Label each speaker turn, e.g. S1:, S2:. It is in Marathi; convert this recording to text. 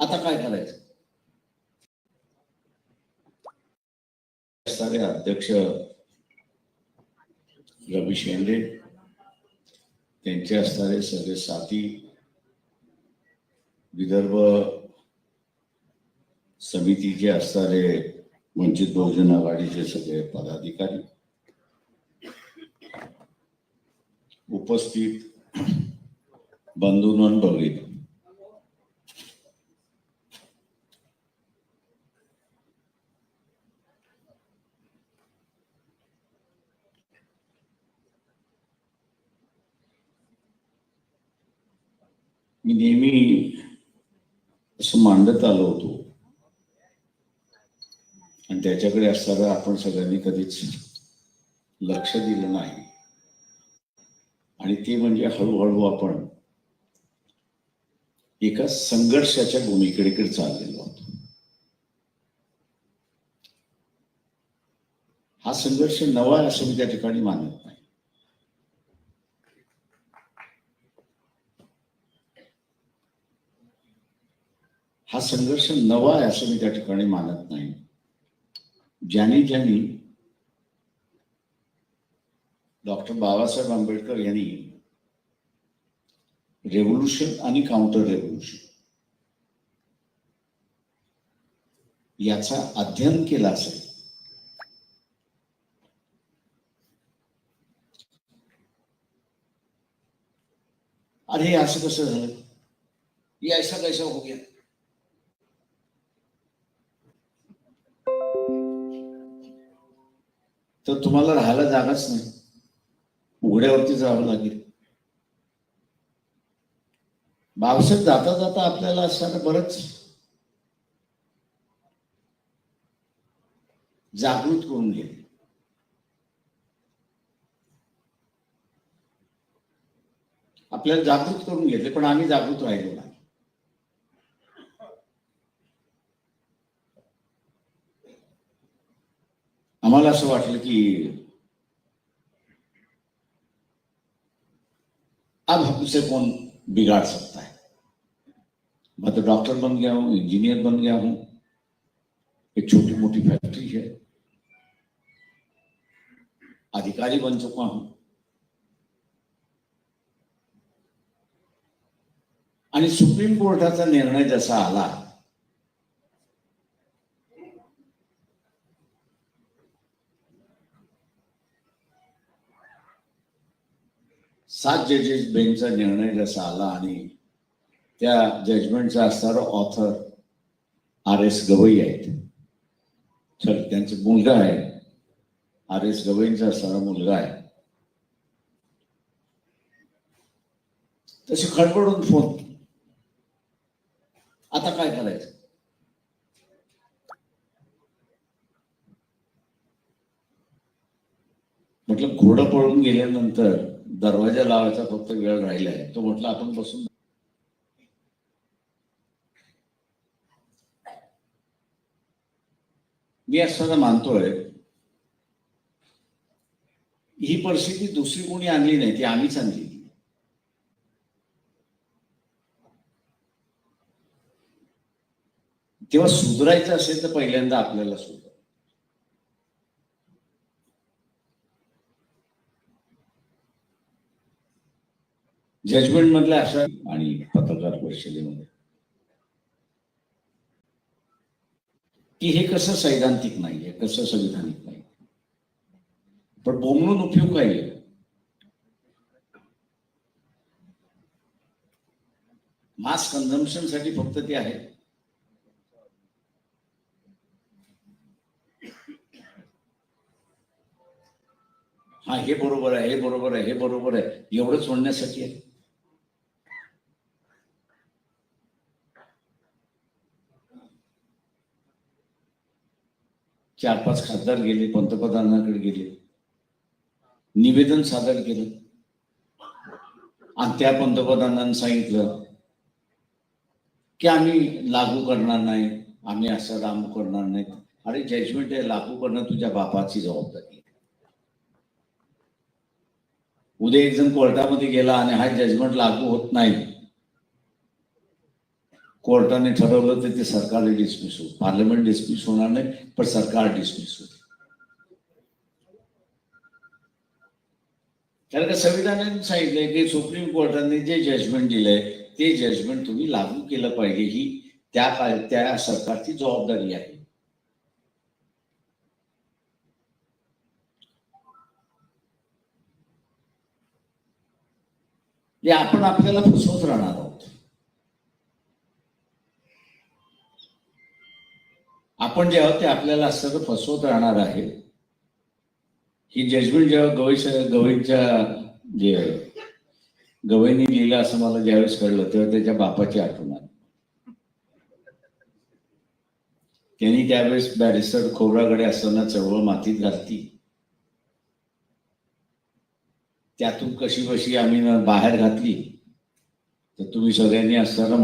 S1: आता काय करायचं असणारे अध्यक्ष रवी शेंडे त्यांचे असणारे सगळे साथी विदर्भ समितीचे असणारे वंचित बहुजन आघाडीचे सगळे पदाधिकारी उपस्थित बंधून भगिनी मी नेहमी असं मांडत आलो होतो. आणि त्याच्याकडे असताना आपण सगळ्यांनी कधीच लक्ष दिलं नाही. आणि ते म्हणजे हळूहळू आपण एका संघर्षाच्या भूमिकेकडे चाललेलो होतो. हा संघर्ष नवा आहे असं मी त्या ठिकाणी मानत नाही. हा संघर्ष नवा आहे असं मी त्या ठिकाणी मानत नाही. ज्यांनी ज्यांनी डॉक्टर बाबासाहेब आंबेडकर यांनी रेव्होल्युशन आणि काउंटर रेव्होल्युशन याचा अध्ययन केला असेल अरे असं कसं झालं? या ऐसा कैसा हो गया? तर तुम्हाला राहायला जागाच नाही. उघड्यावरती जावं लागेल. बाबासाहेब जाता जाता आपल्याला असताना बरंच जागृत करून गेले आपल्याला जागृत करून घेतले पण आम्ही जागृत राहिलो नाही. आम्हाला असं वाटलं की अब हमसे कौन बिगाड़ सकता है? मैं तो डॉक्टर बन गया हूं इंजीनियर बन गया हूं। एक छोटी मोटी फैक्ट्री है। अधिकारी बन चुका हूं। आणि सुप्रीम कोर्टाचा निर्णय जसा आला सात जजेस बेंचचा निर्णय जसा आला आणि त्या जजमेंटचा असणारा ऑथर आर एस गवई आहेत. तर त्यांचा मुलगा आहे. आर एस गवईंचा असणारा मुलगा आहे. तसे खडबडून फोन आता काय करायचं? म्हटलं घोडं पळून गेल्यानंतर दरवाजा लावायचा फक्त वेळ राहिलाय. तो म्हटला आपण बसून मी असताना मानतोय ही परिस्थिती दुसरी कोणी आणली नाही ती आम्हीच आणली. तेव्हा सुधरायचं असेल तर पहिल्यांदा आपल्याला सुधार. जजमेंट मधल्या अशा आणि पत्रकार परिषदेमध्ये. की हे कसं सैद्धांतिक नाहीये कसं संविधानिक नाही पण बोमणून उपयोग काय आहे? मास कन्झम्पनसाठी फक्त ते आहे. हा हे बरोबर आहे हे बरोबर आहे हे बरोबर आहे एवढंच म्हणण्यासाठी आहे. चार पाच खासदार गेले पंतप्रधानाकडे गेले. निवेदन सादर केलं. आणि त्या पंतप्रधानांनी सांगितलं की आम्ही लागू करणार नाही आम्ही असं लागू करणार नाही. अरे जजमेंट आहे लागू करणं तुझ्या बापाची जबाबदारी उद्या एक जण कोर्टामध्ये गेला आणि हा जजमेंट लागू होत नाही. कोर्टाने ठरवलं तर ते सरकारला डिसमिस होईल पार्लमेंट डिसमिस होणार नाही पण सरकार डिसमिस होईल. कारण का संविधानाने सांगितलंय की सुप्रीम कोर्टाने जे जजमेंट दिलंय ते जजमेंट तुम्ही लागू केलं पाहिजे ही त्या का- त्या सरकारची जबाबदारी आहे. आपण आपल्याला फसवत राहणार आहोत. आपण जे आहोत ते आपल्याला सगळं फसवत राहणार आहे. ही जजमेंट जेव्हा गवई गवईच्या जे गवईनी लिहिलं असं मला ज्यावेळेस कळलं तेव्हा त्याच्या बापाची आठवण आली. त्यांनी त्यावेळेस बॅरिस्टर खोबराकडे असताना चळवळ मातीत घालती. त्यातून कशी कशी आम्ही बाहेर घातली तर तुम्ही सगळ्यांनी असताना